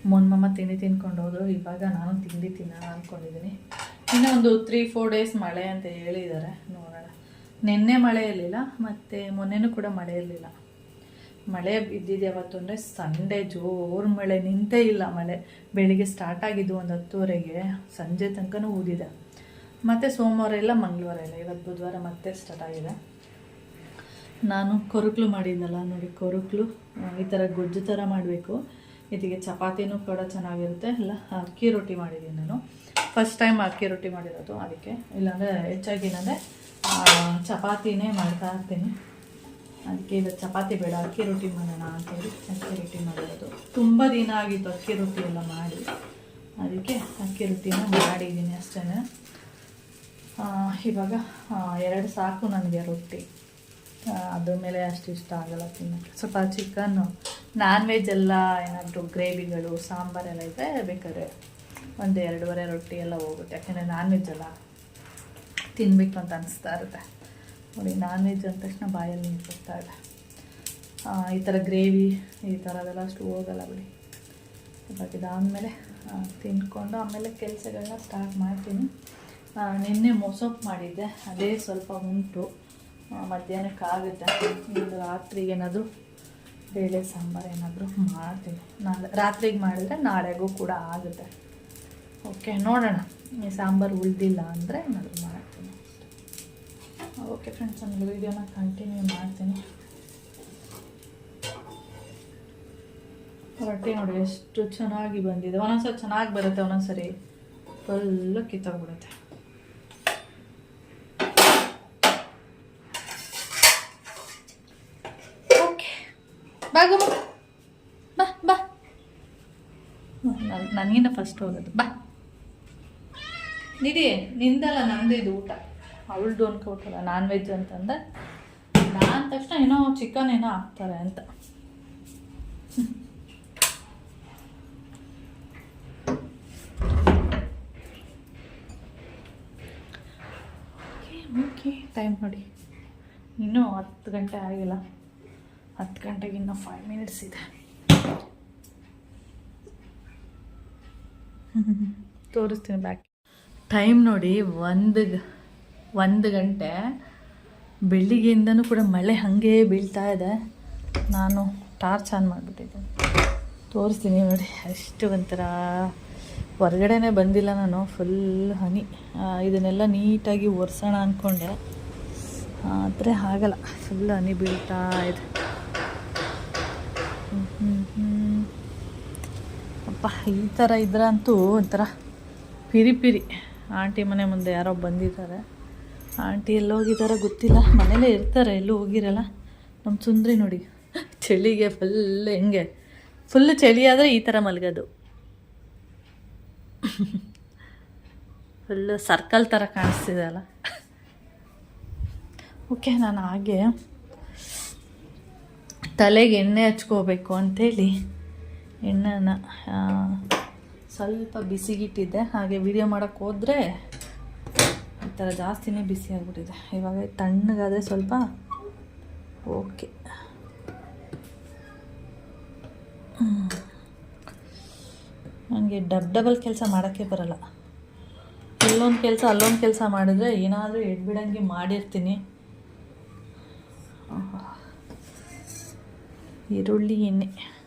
ಮೊನ್ಮಮ್ಮ ತಿಂಡಿ ತಿನ್ಕೊಂಡು ಹೋದ್ರು. ಇವಾಗ ನಾನು ತಿಂಡಿ ತಿನ್ನೋಣ ಅಂದ್ಕೊಂಡಿದ್ದೀನಿ ಇನ್ನೂ ಒಂದು ತ್ರೀ ಫೋರ್ ಡೇಸ್ ಮಳೆ ಅಂತ ಹೇಳಿದ್ದಾರೆ, ನೋಡೋಣ. ನಿನ್ನೆ ಮಳೆ ಇರಲಿಲ್ಲ, ಮತ್ತು ಮೊನ್ನೆನೂ ಕೂಡ ಮಳೆ ಇರಲಿಲ್ಲ. ಮಳೆ ಬಿದ್ದಿದೆ ಯಾವತ್ತು ಅಂದರೆ ಸಂಡೇ ಜೋರು ಮಳೆ, ನಿಂತೇ ಇಲ್ಲ ಮಳೆ. ಬೆಳಿಗ್ಗೆ ಸ್ಟಾರ್ಟ್ ಆಗಿದ್ದು ಒಂದು ಹತ್ತುವರೆಗೆ, ಸಂಜೆ ತನಕನೂ ಊದಿದೆ. ಮತ್ತು ಸೋಮವಾರ ಇಲ್ಲ, ಮಂಗಳವಾರ ಇಲ್ಲ, ಇವತ್ತು ಬುಧವಾರ ಮತ್ತೆ ಸ್ಟಾರ್ಟ್ ಆಗಿದೆ. ನಾನು ಕೊರುಕ್ಲು ಮಾಡಿದ್ದಲ್ಲ, ನೋಡಿ, ಕೊರುಕ್ಲು ಈ ಥರ ಗೊಜ್ಜು ಥರ ಮಾಡಬೇಕು. ಇದಕ್ಕೆ ಚಪಾತಿನೂ ಕೂಡ ಚೆನ್ನಾಗಿರುತ್ತೆ. ಇಲ್ಲ. ಅಕ್ಕಿ ರೊಟ್ಟಿ ಮಾಡಿದ್ದೀನಿ ನಾನು. ಫಸ್ಟ್ ಟೈಮ್ ಅಕ್ಕಿ ರೊಟ್ಟಿ ಮಾಡಿರೋದು ಅದಕ್ಕೆ. ಇಲ್ಲಾಂದರೆ ಹೆಚ್ಚಾಗಿ ಏನಂದರೆ ಚಪಾತಿನೇ ಮಾಡ್ತಾ ಇರ್ತೀನಿ. ಅದಕ್ಕೆ ಇದು ಚಪಾತಿ ಬೇಡ ಅಕ್ಕಿ ರೊಟ್ಟಿ ಮಾಡೋಣ ಅಂತೇಳಿ ಅಕ್ಕಿ ರೊಟ್ಟಿ ಮಾಡಿರೋದು. ತುಂಬ ದಿನ ಆಗಿತ್ತು ಅಕ್ಕಿ ರೊಟ್ಟಿ ಎಲ್ಲ ಮಾಡಿ. ಅದಕ್ಕೆ ಅಕ್ಕಿ ರೊಟ್ಟಿನ ಮಾಡಿದ್ದೀನಿ ಅಷ್ಟೇ ಇವಾಗ ಎರಡು ಸಾಕು ನನಗೆ ರೊಟ್ಟಿ. ಅದ್ರ ಮೇಲೆ ಅಷ್ಟು ಇಷ್ಟ ಆಗಲ್ಲ ತಿನ್ನೋಕ್ಕೆ. ಸ್ವಲ್ಪ ಚಿಕನ್ನು ನಾನ್ ವೆಜ್ ಎಲ್ಲ ಏನಾದರೂ ಗ್ರೇವಿಗಳು ಸಾಂಬಾರೆಲ್ಲ ಇದ್ದರೆ ಬೇಕಾದ್ರೆ ಒಂದು ಎರಡೂವರೆ ರೊಟ್ಟಿ ಎಲ್ಲ ಹೋಗುತ್ತೆ. ಯಾಕೆಂದರೆ ನಾನ್ ವೆಜ್ ಎಲ್ಲ ತಿನ್ನಬೇಕು ಅಂತ ಅನಿಸ್ತಾ ಇರುತ್ತೆ. ನೋಡಿ ನಾನ್ ವೆಜ್ ಅಂದ ತಕ್ಷಣ ಬಾಯಲ್ಲಿ ನೀರು ಬರ್ತಾ ಇದೆ. ಈ ಥರ ಗ್ರೇವಿ, ಈ ಥರದೆಲ್ಲ ಅಷ್ಟು ಹೋಗಲ್ಲ ಬಿಡಿ. ಇವಾಗ ಇದಾದಮೇಲೆ ತಿನ್ಕೊಂಡು ಆಮೇಲೆ ಕೆಲಸಗಳನ್ನ ಸ್ಟಾರ್ಟ್ ಮಾಡ್ತೀನಿ. ನಿನ್ನೆ ಮೊಸೊಪ್ಪು ಮಾಡಿದ್ದೆ. ಅದೇ ಸ್ವಲ್ಪ ಉಂಟು. ಮಧ್ಯಾಹ್ನಕ್ಕೆ ಆಗುತ್ತೆ. ಇನ್ನು ರಾತ್ರಿಗೆ ಏನಾದರೂ ಬೇಳೆ ಸಾಂಬಾರು ಏನಾದರೂ ಮಾಡ್ತೀನಿ. ನಾಳೆ, ರಾತ್ರಿಗೆ ಮಾಡಿದ್ರೆ ನಾಳೆಗೂ ಕೂಡ ಆಗುತ್ತೆ. ಓಕೆ ನೋಡೋಣ. ಈ ಸಾಂಬಾರು ಉಳ್ದಿಲ್ಲ ಅಂದರೆ ಏನಾದರೂ ಮಾಡ್ತೀನಿ ಓಕೆ ಫ್ರೆಂಡ್ಸ್ ನಾನು ವೀಡಿಯೋನ ಕಂಟಿನ್ಯೂ ಮಾಡ್ತೀನಿ. ರೊಟ್ಟಿ ನೋಡಿ, ಎಷ್ಟು ಚೆನ್ನಾಗಿ ಬಂದಿದೆ. ಒಂದೊಂದ್ಸರಿ ಚೆನ್ನಾಗಿ ಬರುತ್ತೆ, ಒಂದೊಂದ್ಸರಿ. ಫುಲ್ಲು ಕಿತ್ತೋಗ್ಬಿಡುತ್ತೆ ಓಕೆ ಬಾಗಮ್ಮ ಬಾ ಬಾ. ನನಗಿನ್ನ ಫಸ್ಟ್ ಹೋಗೋದು. ಬಾ. ನಿಡಿ ನಿಂದಲ್ಲ, ನಂದು ಇದು ಊಟ. ಅವಳದು ಅನ್ಕೊಬಿಟ್ಟಲ್ಲ ನಾನ್ ವೆಜ್ ಅಂತಂದ. ನಾನು ತಕ್ಷಣ ಏನೋ ಚಿಕನ್ ಏನೋ ಹಾಕ್ತಾರೆ ಅಂತ. ಓಕೆ ಟೈಮ್ ನೋಡಿ. ಇನ್ನೂ ಹತ್ತು ಗಂಟೆ ಆಗಿಲ್ಲ. ಹತ್ತು ಗಂಟೆಗೆ ಇನ್ನೂ ಫೈವ್ ಮಿನಿಟ್ಸ್ ಇದೆ. ತೋರಿಸ್ತೀನಿ ಬ್ಯಾಕ್ ಟೈಮ್ ನೋಡಿ ಒಂದು ಒಂದು ಗಂಟೆ. ಬೆಳಿಗ್ಗೆಯಿಂದನೂ ಕೂಡ ಮಳೆ ಹಾಗೆ ಬೀಳ್ತಾ ಇದೆ. ನಾನು ಟಾರ್ಚ್ ಆನ್ ಮಾಡಿಬಿಟ್ಟಿದ್ದೀನಿ. ತೋರಿಸ್ತೀನಿ ನೋಡಿ, ಅಷ್ಟು ಒಂಥರ ಹೊರಗಡೆನೇ ಬಂದಿಲ್ಲ ನಾನು ಫುಲ್ ಹನಿ. ಇದನ್ನೆಲ್ಲ ನೀಟಾಗಿ ಒರೆಸೋಣ ಅಂದ್ಕೊಂಡೆ ಆದರೆ ಆಗಲ್ಲ ಫುಲ್ ಹನಿ ಬೀಳ್ತಾ ಇದೆ. ಅಪ್ಪ, ಈ ಥರ ಇದ್ರಂತೂ ಒಂಥರ ಪಿರಿ ಪಿರಿ. ಆಂಟಿ ಮನೆ ಮುಂದೆ ಯಾರೋ ಬಂದಿದ್ದಾರೆ. ಆಂಟಿ ಎಲ್ಲೋಗಿದ್ದಾರೆ ಗೊತ್ತಿಲ್ಲ. ಮನೇಲೇ ಇರ್ತಾರೆ, ಎಲ್ಲೂ ಹೋಗಿರಲ್ಲ. ನಮ್ಮ ಸುಂದ್ರಿ ನೋಡಿ, ಚಳಿಗೆ ಫುಲ್ ಹೆಂಗೆ. ಫುಲ್ ಚಳಿ ಆದರೆ ಈ ಥರ ಮಲಗೋದು. ಫುಲ್ಲು ಸರ್ಕಲ್ ಥರ ಕಾಣಿಸ್ತಿದೆ ಅಲ್ಲ. ಓಕೆ, ನಾನು ಹಾಗೆ ತಲೆಗೆ ಎಣ್ಣೆ ಹಚ್ಕೋಬೇಕು ಅಂಥೇಳಿ ಎಣ್ಣೆನ ಸ್ವಲ್ಪ ಬಿಸಿಗಿಟ್ಟಿದ್ದೆ. ಹಾಗೆ ವಿಡಿಯೋ ಮಾಡೋಕ್ಕೆ ಹೋದರೆ ಈ ಥರ ಜಾಸ್ತಿನೇ ಬಿಸಿ ಆಗಿಬಿಟ್ಟಿದೆ. ಇವಾಗ ತಣ್ಣಗಾದರೆ ಸ್ವಲ್ಪ ಓಕೆ. ನನಗೆ ಡಬ್ ಡಬಲ್ ಕೆಲಸ ಮಾಡೋಕ್ಕೆ ಬರಲ್ಲ. ಇಲ್ಲೊಂದು ಕೆಲಸ, ಅಲ್ಲೊಂದು ಕೆಲಸ ಮಾಡಿದ್ರೆ ಏನಾದರೂ ಎಡ್ಬಿಡಂಗೆ ಮಾಡಿರ್ತೀನಿ. ಈರುಳ್ಳಿ ಎಣ್ಣೆ.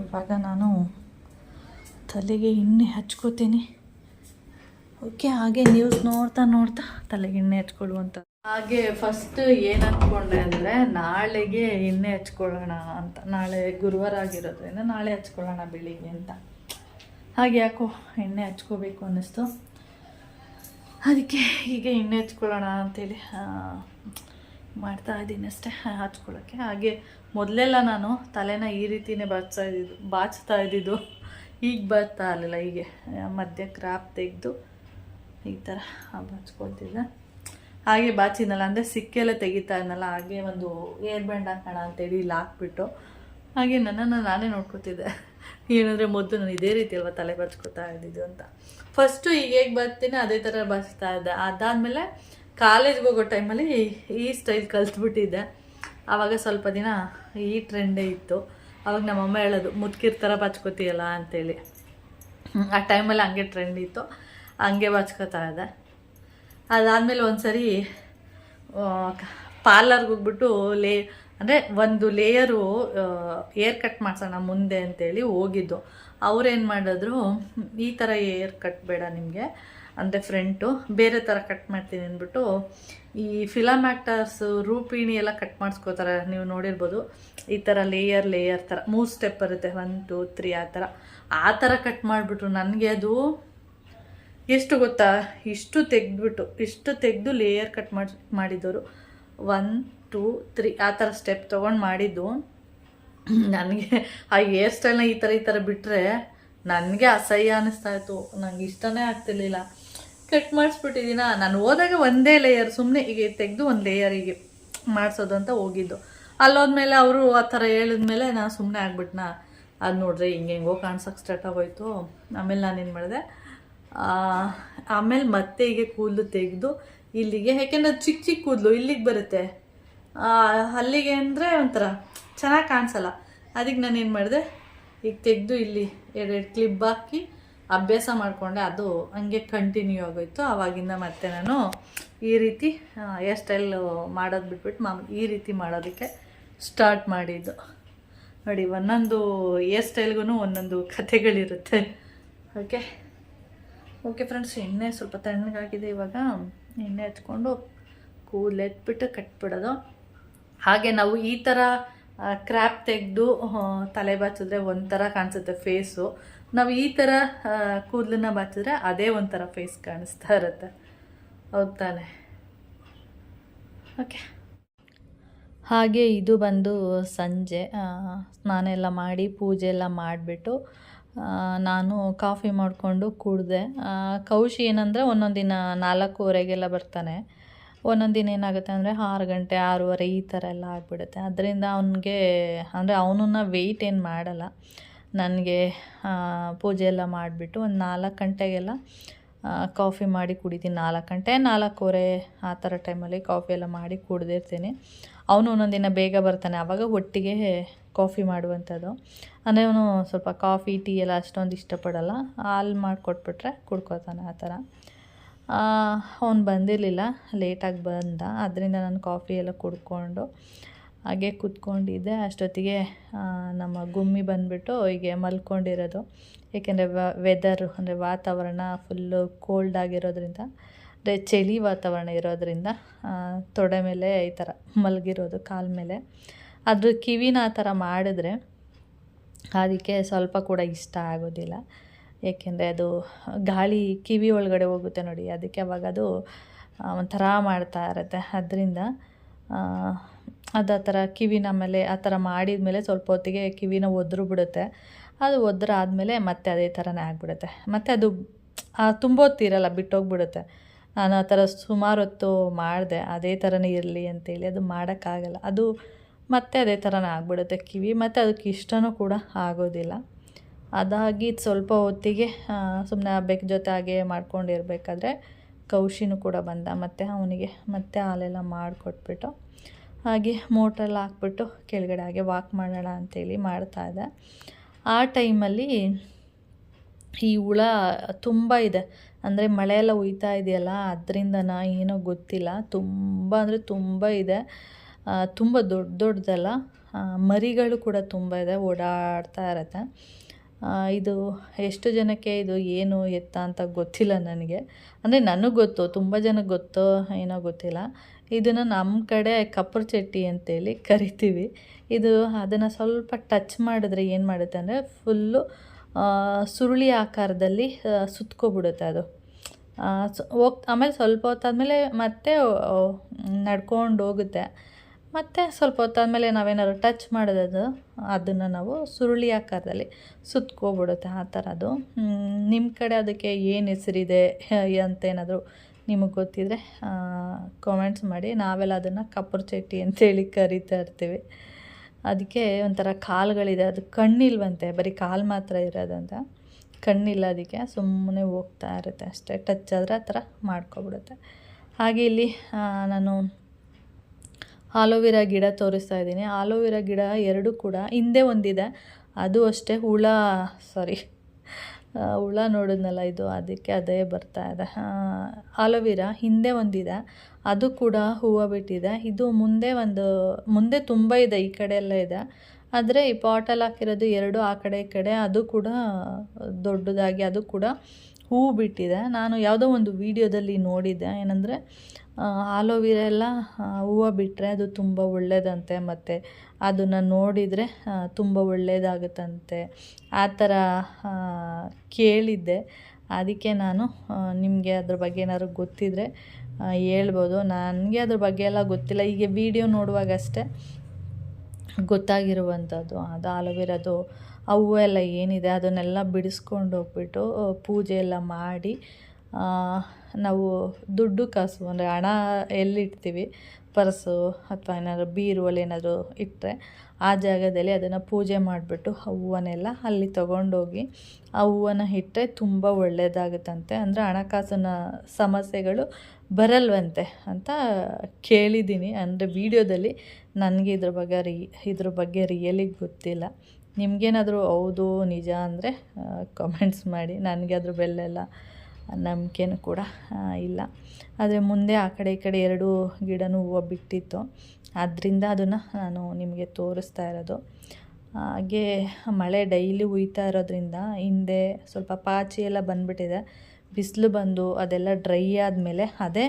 ಇವಾಗ ನಾನು ತಲೆಗೆ ಎಣ್ಣೆ ಹಚ್ಕೋತೀನಿ. ಓಕೆ, ಹಾಗೆ ನ್ಯೂಸ್ ನೋಡ್ತಾ ನೋಡ್ತಾ ತಲೆಗೆ ಎಣ್ಣೆ ಹಚ್ಕೊಳ್ಳುವಂತ. ಹಾಗೆ ಫಸ್ಟ್ ಏನು ಅಂದ್ಕೊಂಡೆ ಅಂದರೆ ನಾಳೆಗೆ ಎಣ್ಣೆ ಹಚ್ಕೊಳ್ಳೋಣ ಅಂತ. ನಾಳೆ ಗುರುವಾರ ಆಗಿರೋದ್ರಿಂದ ನಾಳೆ ಹಚ್ಕೊಳ್ಳೋಣ ಬೆಳಿಗ್ಗೆ ಅಂತ. ಹಾಗೆ ಯಾಕೋ ಎಣ್ಣೆ ಹಚ್ಕೋಬೇಕು ಅನ್ನಿಸ್ತು. ಅದಕ್ಕೆ ಈಗ ಎಣ್ಣೆ ಹಚ್ಕೊಳ್ಳೋಣ ಅಂತೇಳಿ ಮಾಡ್ತಾ ಇದ್ದೀನಿ ಅಷ್ಟೇ ಹಚ್ಕೊಳ್ಳೋಕ್ಕೆ ಹಾಗೆ ಮೊದಲೆಲ್ಲ ನಾನು ತಲೆನ ಈ ರೀತಿಯೇ ಬಾಚ್ತಾ ಇದ್ದಿದ್ದು ಬಾಚ್ತಾ ಇದ್ದಿದ್ದು. ಈಗ ಬರ್ತಾ ಇರಲಿಲ್ಲ, ಹೀಗೆ. ಮಧ್ಯ ಕ್ರಾಪ್ ತೆಗೆದು ಈ ಥರ ಬಾಚ್ಕೊಳ್ತಿದ್ದೆ. ಹಾಗೆ ಬಾಚಿನಲ್ಲ ಅಂದರೆ ಸಿಕ್ಕೆಲ್ಲ ತೆಗಿತಾ ಇದ್ನಲ್ಲ, ಹಾಗೆ ಒಂದು ಏರ್ ಬ್ಯಾಂಡ್ ಹಾಕೋಣ ಅಂತೇಳಿ ಇಲ್ಲಿ ಹಾಕ್ಬಿಟ್ಟು, ಹಾಗೆ ನನ್ನನ್ನು ನಾನೇ ನೋಡ್ಕೊತಿದ್ದೆ. ಏನಂದರೆ ಮೊದಲು ನಾನು ಇದೇ ರೀತಿ ಅಲ್ವಾ ತಲೆ ಬಾಚ್ಕೊತಾ ಇದ್ದಿದ್ದು ಅಂತ. ಫಸ್ಟು ಈಗ ಹೇಗೆ ಬರ್ತೀನಿ, ಅದೇ ಥರ ಬಾಚ್ತಾ ಇದ್ದೆ. ಅದಾದಮೇಲೆ ಕಾಲೇಜ್ಗೆ ಹೋಗೋ ಟೈಮಲ್ಲಿ ಈ ಸ್ಟೈಲ್ ಕಲ್ತ್ಬಿಟ್ಟಿದ್ದೆ. ಆವಾಗ ಸ್ವಲ್ಪ ದಿನ ಈ ಟ್ರೆಂಡೇ ಇತ್ತು. ಆವಾಗ ನಮ್ಮಮ್ಮ ಹೇಳೋದು, ಮುದ್ಕಿರ್ ಥರ ಬಚ್ಕೋತೀಯಲ್ಲ ಅಂತೇಳಿ. ಆ ಟೈಮಲ್ಲಿ ಹಂಗೆ ಟ್ರೆಂಡ್ ಇತ್ತು. ಹಂಗೆ ಬಾಚ್ಕೋತಾ ಇದ್ದೆ. ಅದಾದಮೇಲೆ ಒಂದು ಸರಿ ಪಾರ್ಲರ್ಗೆ ಹೋಗ್ಬಿಟ್ಟು ಲೇ, ಅಂದರೆ ಒಂದು ಲೇಯರು ಏರ್ ಕಟ್ ಮಾಡ್ಸೋಣ ಮುಂದೆ ಅಂತೇಳಿ ಹೋಗಿದ್ದು. ಅವ್ರೇನು ಮಾಡಿದ್ರು, ಈ ಥರ ಏರ್ ಕಟ್ ಬೇಡ ನಿಮಗೆ. ಅಂದರೆ ಫ್ರಂಟು ಬೇರೆ ಥರ ಕಟ್ ಮಾಡ್ತೀನಿ ಅಂದ್ಬಿಟ್ಟು, ಈ ಫಿಲಮ್ ರೂಪಿಣಿ ಎಲ್ಲ ಕಟ್ ಮಾಡಿಸ್ಕೋತಾರೆ, ನೀವು ನೋಡಿರ್ಬೋದು. ಈ ಥರ ಲೇಯರ್ ಲೇಯರ್ ಥರ ಮೂರು ಸ್ಟೆಪ್ ಬರುತ್ತೆ. ಒನ್ ಟು ತ್ರೀ ಆ ಥರ ಆ ಥರ ಕಟ್ ಮಾಡಿಬಿಟ್ರು ನನಗೆ ಅದು ಎಷ್ಟು ಗೊತ್ತಾ? ಇಷ್ಟು ತೆಗೆದ್ಬಿಟ್ಟು, ಇಷ್ಟು ತೆಗೆದು ಲೇಯರ್ ಕಟ್ ಮಾಡಿ, ಮಾಡಿದ್ದವರು. ಒನ್ ಟೂ ತ್ರೀ ಆ ಥರ ಸ್ಟೆಪ್ ತೊಗೊಂಡು ಮಾಡಿದ್ದು. ನನಗೆ ಆ ಹೇರ್ ಸ್ಟೈಲ್ನ ಈ ಥರ ಈ ಥರ ಬಿಟ್ಟರೆ ನನಗೆ ಅಸಹ್ಯ ಅನ್ನಿಸ್ತಾ ಇತ್ತು. ನನಗೆ ಇಷ್ಟನೇ ಆಗ್ತಿರ್ಲಿಲ್ಲ. ಕಟ್ ಮಾಡಿಸ್ಬಿಟ್ಟಿದ್ದೀನ? ನಾನು ಹೋದಾಗ ಒಂದೇ ಲೇಯರ್ ಸುಮ್ಮನೆ ಈಗ ತೆಗೆದು ಒಂದು ಲೇಯರ್ ಹೀಗೆ ಮಾಡಿಸೋದು ಅಂತ ಹೋಗಿದ್ದು. ಅಲ್ಲೋದ್ಮೇಲೆ ಅವರು ಆ ಥರ ಹೇಳಿದ್ಮೇಲೆ ನಾನು ಸುಮ್ಮನೆ ಆಗ್ಬಿಟ್ನಾ? ಅದು ನೋಡ್ರಿ, ಹಿಂಗೆ ಹೆಂಗೋ ಕಾಣ್ಸೋಕೆ ಸ್ಟಾರ್ಟ್ ಆಗೋಯ್ತು. ಆಮೇಲೆ ನಾನೇನು ಮಾಡಿದೆ? ಆಮೇಲೆ ಮತ್ತೆ ಹೀಗೆ ಕೂದಲು ತೆಗೆದು ಇಲ್ಲಿಗೆ, ಯಾಕೆಂದ್ರೆ ಚಿಕ್ಕ ಚಿಕ್ಕ ಕೂದಲು, ಇಲ್ಲಿಗೆ ಬರುತ್ತೆ. ಅಲ್ಲಿಗೆ ಅಂದರೆ ಒಂಥರ ಚೆನ್ನಾಗಿ ಕಾಣಿಸಲ್ಲ. ಅದಕ್ಕೆ ನಾನು ಏನು ಮಾಡಿದೆ? ಈಗ ತೆಗೆದು ಇಲ್ಲಿ ಎರಡೆರಡು ಕ್ಲಿಪ್ ಹಾಕಿ ಅಭ್ಯಾಸ ಮಾಡಿಕೊಂಡೆ ಅದು ಹಂಗೆ ಕಂಟಿನ್ಯೂ ಆಗೋಯಿತು. ಆವಾಗಿಂದ ಮತ್ತೆ ನಾನು ಈ ರೀತಿ ಹೇರ್ ಸ್ಟೈಲ್ ಮಾಡೋದು ಬಿಟ್ಬಿಟ್ಟು ಮಾಮ್, ಈ ರೀತಿ ಮಾಡೋದಕ್ಕೆ ಸ್ಟಾರ್ಟ್ ಮಾಡಿದ್ದು. ನೋಡಿ, ಒಂದೊಂದು ಹೇರ್ ಸ್ಟೈಲ್ಗೂ ಒಂದೊಂದು ಕಥೆಗಳಿರುತ್ತೆ. ಓಕೆ ಓಕೆ ಫ್ರೆಂಡ್ಸ್ ಎಣ್ಣೆ ಸ್ವಲ್ಪ ತಣ್ಣಗಾಗಿದೆ ಇವಾಗ. ಎಣ್ಣೆ ಹಚ್ಕೊಂಡು ಕೂಲ್ ಎತ್ಬಿಟ್ಟು ಕಟ್ಬಿಡೋದು. ಹಾಗೆ ನಾವು ಈ ಥರ ಕ್ರ್ಯಾಪ್ ತೆಗೆದು ತಲೆ ಬಾಚಿದ್ರೆ ಒಂಥರ ಕಾಣಿಸುತ್ತೆ ಫೇಸು ನಾವು ಈ ಥರ ಕೂದಲನ್ನ ಬಾಚಿದ್ರೆ ಅದೇ ಒಂಥರ ಫೇಸ್ ಕಾಣಿಸ್ತಾ ಇರುತ್ತೆ. ಹೌದು ತಾನೆ? ಓಕೆ ಹಾಗೆ ಇದು ಬಂದು ಸಂಜೆ. ಸ್ನಾನ ಎಲ್ಲ ಮಾಡಿ, ಪೂಜೆ ಎಲ್ಲ ಮಾಡಿಬಿಟ್ಟು ನಾನು ಕಾಫಿ ಮಾಡಿಕೊಂಡು ಕುಡಿದೆ. ಕೌಶಿ ಏನಂದರೆ ಒಂದೊಂದು ದಿನ ನಾಲ್ಕೂವರೆಗೆಲ್ಲ ಬರ್ತಾನೆ. ಒಂದೊಂದು ದಿನ ಏನಾಗುತ್ತೆ ಅಂದರೆ ಆರು ಗಂಟೆ, ಆರೂವರೆ ಈ ಥರ ಎಲ್ಲ ಆಗಿಬಿಡುತ್ತೆ. ಅದರಿಂದ ಅವನಿಗೆ, ಅಂದರೆ ಅವನನ್ನು ವೆಯ್ಟ್ ಏನು ಮಾಡಲ್ಲ. ನನಗೆ ಪೂಜೆ ಎಲ್ಲ ಮಾಡಿಬಿಟ್ಟು ಒಂದು ನಾಲ್ಕು ಗಂಟೆಗೆಲ್ಲ ಕಾಫಿ ಮಾಡಿ ಕುಡಿತೀನಿ. ನಾಲ್ಕು ಗಂಟೆ, ನಾಲ್ಕೂವರೆ, ಆ ಥರ ಟೈಮಲ್ಲಿ ಕಾಫಿ ಎಲ್ಲ ಮಾಡಿ ಕುಡ್ದಿರ್ತೀನಿ. ಅವನು ಒಂದೊಂದು ದಿನ ಬೇಗ ಬರ್ತಾನೆ. ಆವಾಗ ಒಟ್ಟಿಗೆ ಕಾಫಿ ಮಾಡುವಂಥದ್ದು. ಅಂದರೆ ಅವನು ಸ್ವಲ್ಪ ಕಾಫಿ, ಟೀ ಎಲ್ಲ ಅಷ್ಟೊಂದು ಇಷ್ಟಪಡಲ್ಲ. ಹಾಲು ಮಾಡಿಕೊಟ್ಬಿಟ್ರೆ ಕುಡ್ಕೋತಾನೆ ಆ ಥರ. ಅವ್ನು ಬಂದಿರಲಿಲ್ಲ. ಲೇಟಾಗಿ ಬಂದ. ಅದರಿಂದ ನಾನು ಕಾಫಿ ಎಲ್ಲ ಕುಡ್ಕೊಂಡು ಹಾಗೆ ಕೂತ್ಕೊಂಡಿದ್ದೆ. ಅಷ್ಟೊತ್ತಿಗೆ ನಮ್ಮ ಗುಮ್ಮಿ ಬಂದುಬಿಟ್ಟು ಹೀಗೆ ಮಲ್ಕೊಂಡಿರೋದು. ಏಕೆಂದರೆ ವೆದರ್ ಅಂದರೆ ವಾತಾವರಣ ಫುಲ್ಲು ಕೋಲ್ಡ್ ಆಗಿರೋದ್ರಿಂದ, ಅಂದರೆ ಚಳಿ ವಾತಾವರಣ ಇರೋದ್ರಿಂದ ತೊಡೆ ಮೇಲೆ ಈ ಥರ ಮಲಗಿರೋದು ಕಾಲ ಮೇಲೆ. ಅದ್ರ ಕಿವಿನ ಆ ಥರ ಮಾಡಿದ್ರೆ ಅದಕ್ಕೆ ಸ್ವಲ್ಪ ಕೂಡ ಇಷ್ಟ ಆಗೋದಿಲ್ಲ. ಏಕೆಂದರೆ ಅದು ಗಾಳಿ ಕಿವಿ ಒಳಗಡೆ ಹೋಗುತ್ತೆ ನೋಡಿ, ಅದಕ್ಕೆ ಅವಾಗ ಅದು ಒಂಥರ ಮಾಡ್ತಾ ಇರುತ್ತೆ. ಅದರಿಂದ ಅದು ಆ ಥರ ಕಿವಿನ ಮೇಲೆ ಆ ಥರ ಮಾಡಿದ ಮೇಲೆ ಸ್ವಲ್ಪ ಹೊತ್ತಿಗೆ ಕಿವಿನ ಒದ್ರು ಬಿಡುತ್ತೆ. ಅದು ಒದ್ರಾದಮೇಲೆ ಮತ್ತೆ ಅದೇ ಥರನೇ ಆಗಿಬಿಡುತ್ತೆ. ಮತ್ತು ಅದು ತುಂಬೋತ್ತಿರಲ್ಲ ತುಂಬ ಹೊತ್ತಿರಲ್ಲ ಬಿಟ್ಟೋಗ್ಬಿಡುತ್ತೆ. ನಾನು ಆ ಥರ ಸುಮಾರು ಹೊತ್ತು ಮಾಡಿದೆ, ಅದೇ ಥರನೇ ಇರಲಿ ಅಂತೇಳಿ. ಅದು ಮಾಡೋಕ್ಕಾಗಲ್ಲ. ಅದು ಮತ್ತೆ ಅದೇ ಥರನೇ ಆಗಿಬಿಡುತ್ತೆ ಕಿವಿ. ಮತ್ತು ಅದಕ್ಕೆ ಇಷ್ಟನೂ ಕೂಡ ಆಗೋದಿಲ್ಲ. ಅದಾಗಿ ಸ್ವಲ್ಪ ಹೊತ್ತಿಗೆ ಸುಮ್ಮನೆ ಆ ಬೆಕ್ಕ ಜೊತೆ ಹಾಗೆ ಮಾಡ್ಕೊಂಡಿರ್ಬೇಕಾದ್ರೆ ಕೌಶಿನೂ ಕೂಡ ಬಂದ. ಮತ್ತು ಅವನಿಗೆ ಮತ್ತೆ ಹಾಲೆಲ್ಲ ಮಾಡಿಕೊಟ್ಬಿಟ್ಟು ಹಾಗೆ ಮೋಟ್ರಲ್ಲಿ ಹಾಕ್ಬಿಟ್ಟು ಕೆಳಗಡೆ ಹಾಗೆ ವಾಕ್ ಮಾಡೋಣ ಅಂತೇಳಿ ಮಾಡ್ತಾಯಿದ್ದೆ ಆ ಟೈಮಲ್ಲಿ ಈ ಹುಳ ತುಂಬ ಇದೆ. ಅಂದರೆ ಮಳೆ ಎಲ್ಲ ಹುಯ್ತಾ ಇದೆಯಲ್ಲ ಅದರಿಂದನಾ ಏನೋ ಗೊತ್ತಿಲ್ಲ. ತುಂಬ ಅಂದರೆ ತುಂಬ ಇದೆ. ತುಂಬ ದೊಡ್ಡ ದೊಡ್ಡದಲ್ಲ. ಮರಿಗಳು ಕೂಡ ತುಂಬ ಇದೆ, ಓಡಾಡ್ತಾ ಇರತ್ತೆ. ಇದು ಎಷ್ಟು ಜನಕ್ಕೆ ಇದು ಏನು ಎತ್ತ ಅಂತ ಗೊತ್ತಿಲ್ಲ ನನಗೆ. ಅಂದರೆ ನನಗೆ ಗೊತ್ತು, ತುಂಬ ಜನಕ್ಕೆ ಗೊತ್ತೋ ಏನೋ ಗೊತ್ತಿಲ್ಲ. ಇದನ್ನು ನಮ್ಮ ಕಡೆ ಕಪ್ಪರ್ ಚಟ್ಟಿ ಅಂತೇಳಿ ಕರಿತೀವಿ. ಇದು ಅದನ್ನು ಸ್ವಲ್ಪ ಟಚ್ ಮಾಡಿದ್ರೆ ಏನು ಮಾಡುತ್ತೆ ಅಂದರೆ ಫುಲ್ಲು ಸುರುಳಿ ಆಕಾರದಲ್ಲಿ ಸುತ್ಕೊಬಿಡುತ್ತೆ ಅದು. ಹೋಗ್, ಆಮೇಲೆ ಸ್ವಲ್ಪ ಹೊತ್ತಾದಮೇಲೆ ಮತ್ತೆ ನಡ್ಕೊಂಡು ಹೋಗುತ್ತೆ. ಮತ್ತು ಸ್ವಲ್ಪ ಹೊತ್ತಾದಮೇಲೆ ನಾವೇನಾದ್ರು ಟಚ್ ಮಾಡೋದು ಅದನ್ನು ನಾವು ಸುರುಳಿ ಆಕಾರದಲ್ಲಿ ಸುತ್ಕೋಬಿಡುತ್ತೆ ಆ ಥರ ಅದು. ನಿಮ್ಮ ಕಡೆ ಅದಕ್ಕೆ ಏನು ಹೆಸರಿದೆ ಅಂತ ಏನಾದರೂ ನಿಮಗೆ ಗೊತ್ತಿದ್ರೆ ಕಾಮೆಂಟ್ಸ್ ಮಾಡಿ. ನಾವೆಲ್ಲ ಅದನ್ನು ಕಪ್ಪರ್ ಚಟ್ಟಿ ಅಂತೇಳಿ ಕರಿತಾ ಇರ್ತೀವಿ. ಅದಕ್ಕೆ ಒಂಥರ ಕಾಲುಗಳಿದೆ. ಅದು ಕಣ್ಣಿಲ್ವಂತೆ. ಬರೀ ಕಾಲು ಮಾತ್ರ ಇರೋದಂತ. ಕಣ್ಣಿಲ್ಲ ಅದಕ್ಕೆ. ಸುಮ್ಮನೆ ಹೋಗ್ತಾ ಇರುತ್ತೆ ಅಷ್ಟೇ. ಟಚ್ ಆದರೆ ಆ ಥರ ಮಾಡ್ಕೊಬಿಡುತ್ತೆ. ಹಾಗೆ ಇಲ್ಲಿ ನಾನು ಆಲೋವೆರಾ ಗಿಡ ತೋರಿಸ್ತಾ ಇದ್ದೀನಿ. ಆಲೋವೆರಾ ಗಿಡ ಎರಡು ಕೂಡ ಹಿಂದೆ ಒಂದಿದೆ. ಅದು ಅಷ್ಟೇ ಹುಳ ಸಾರಿ ಹುಳ ನೋಡಿದ್ನಲ್ಲ ಇದು, ಅದಕ್ಕೆ ಅದೇ ಬರ್ತಾ ಇದೆ. ಆಲೋವಿರಾ, ಹಿಂದೆ ಒಂದಿದೆ, ಅದು ಕೂಡ ಹೂವು ಬಿಟ್ಟಿದೆ. ಇದು ಮುಂದೆ ಒಂದು, ಮುಂದೆ ತುಂಬ ಇದೆ, ಈ ಕಡೆ ಎಲ್ಲ ಇದೆ. ಆದರೆ ಈ ಪಾಟಲ್ಲಿ ಹಾಕಿರೋದು ಎರಡು, ಆ ಕಡೆ, ಈ ಕಡೆ, ಅದು ಕೂಡ ದೊಡ್ಡದಾಗಿ, ಅದು ಕೂಡ ಹೂವು ಬಿಟ್ಟಿದೆ. ನಾನು ಯಾವುದೋ ಒಂದು ವೀಡಿಯೋದಲ್ಲಿ ನೋಡಿದ್ದೆ. ಏನಂದರೆ ಆಲೋವೆರಾ ಎಲ್ಲ ಹೂವು ಬಿಟ್ಟರೆ ಅದು ತುಂಬ ಒಳ್ಳೆಯದಂತೆ ಮತ್ತು ಅದನ್ನು ನೋಡಿದರೆ ತುಂಬ ಒಳ್ಳೆಯದಾಗುತ್ತಂತೆ ಆ ಥರ ಕೇಳಿದ್ದೆ. ಅದಕ್ಕೆ ನಾನು ನಿಮಗೆ ಅದ್ರ ಬಗ್ಗೆ ಏನಾದ್ರು ಗೊತ್ತಿದ್ದರೆ ಹೇಳ್ಬೋದು. ನನಗೆ ಅದ್ರ ಬಗ್ಗೆ ಎಲ್ಲ ಗೊತ್ತಿಲ್ಲ. ಈಗ ವೀಡಿಯೋ ನೋಡುವಾಗಷ್ಟೇ ಗೊತ್ತಾಗಿರುವಂಥದ್ದು. ಅದು ಆಲೋವೆರಾದು ಆ ಹೂವು ಎಲ್ಲ ಏನಿದೆ ಅದನ್ನೆಲ್ಲ ಬಿಡಿಸ್ಕೊಂಡು ಹೋಗ್ಬಿಟ್ಟು ಪೂಜೆ ಎಲ್ಲ ಮಾಡಿ ನಾವು ದುಡ್ಡು ಕಾಸು, ಅಂದರೆ ಹಣ ಎಲ್ಲಿಡ್ತೀವಿ? ಪರ್ಸು ಅಥವಾ ಏನಾದ್ರು ಬೀರುವಲ್ಲಿ ಏನಾದರೂ ಇಟ್ಟರೆ ಆ ಜಾಗದಲ್ಲಿ ಅದನ್ನು ಪೂಜೆ ಮಾಡಿಬಿಟ್ಟು ಆ ಹೂವನ್ನೆಲ್ಲ ಅಲ್ಲಿ ತೊಗೊಂಡೋಗಿ ಆ ಹೂವನ್ನು ಇಟ್ಟರೆ ತುಂಬ ಒಳ್ಳೆಯದಾಗುತ್ತಂತೆ ಅಂದರೆ ಹಣಕಾಸಿನ ಸಮಸ್ಯೆಗಳು ಬರಲ್ವಂತೆ ಅಂತ ಕೇಳಿದ್ದೀನಿ ಅಂದರೆ ವೀಡಿಯೋದಲ್ಲಿ ನನಗೆ ಇದ್ರ ಬಗ್ಗೆ ರಿ, ಇದ್ರ ಬಗ್ಗೆ ರಿಯಲಿ ಗೊತ್ತಿಲ್ಲ. ನಿಮಗೇನಾದರೂ ಹೌದು, ನಿಜ ಅಂದರೆ ಕಮೆಂಟ್ಸ್ ಮಾಡಿ. ನನಗೆ ಅದ್ರ ಬೆಲ್ಲೆಲ್ಲ ನಂಬಿಕೆನೂ ಕೂಡ ಇಲ್ಲ. ಆದರೆ ಮುಂದೆ ಆ ಕಡೆ ಈ ಕಡೆ ಎರಡು ಗಿಡನೂ ಹೂವು ಬಿಟ್ಟಿತ್ತು. ಆದ್ದರಿಂದ ಅದನ್ನು ನಾನು ನಿಮಗೆ ತೋರಿಸ್ತಾ ಇರೋದು. ಹಾಗೆ ಮಳೆ ಡೈಲಿ ಹುಯ್ತಾ ಇರೋದ್ರಿಂದ ಹಿಂದೆ ಸ್ವಲ್ಪ ಪಾಚಿ ಎಲ್ಲ ಬಂದುಬಿಟ್ಟಿದೆ. ಬಿಸಿಲು ಬಂದು ಅದೆಲ್ಲ ಡ್ರೈ ಆದಮೇಲೆ ಅದೇ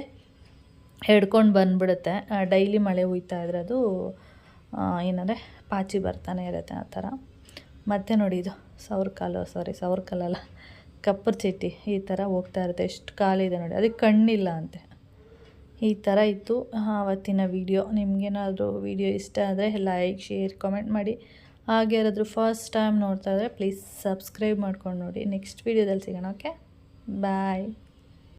ಹಿಡ್ಕೊಂಡು ಬಂದುಬಿಡುತ್ತೆ. ಡೈಲಿ ಮಳೆ ಹುಯ್ತಾ ಇದ್ರೆ ಅದು ಏನಂದರೆ ಪಾಚಿ ಬರ್ತಾನೆ ಇರುತ್ತೆ ಆ ಥರ. ಮತ್ತು ನೋಡಿ ಇದು ಸೌರ್ಕಾಲು ಸಾರಿ ಸೌರ್ ಕಾಲಲ್ಲ ಕಪ್ಪರ್ ಚೀಟಿ ಈ ಥರ ಹೋಗ್ತಾ ಇರುತ್ತೆ. ಎಷ್ಟು ಕಾಲಿದೆ ನೋಡಿ. ಅದಕ್ಕೆ ಕಣ್ಣಿಲ್ಲ ಅಂತೆ. ಈ ಥರ ಇತ್ತು. ಆವತ್ತಿನ ವೀಡಿಯೋ ನಿಮಗೇನಾದರೂ ವೀಡಿಯೋ ಇಷ್ಟ ಆದರೆ ಲೈಕ್ ಶೇರ್ ಕಮೆಂಟ್ ಮಾಡಿ. ಹಾಗೆ ಯಾರಾದರೂ ಫಸ್ಟ್ ಟೈಮ್ ನೋಡ್ತಾ ಇದ್ದರೆ ಪ್ಲೀಸ್ ಸಬ್ಸ್ಕ್ರೈಬ್ ಮಾಡ್ಕೊಂಡು ನೋಡಿ. ನೆಕ್ಸ್ಟ್ ವೀಡಿಯೋದಲ್ಲಿ ಸಿಗೋಣ ಓಕೆ ಬಾಯ್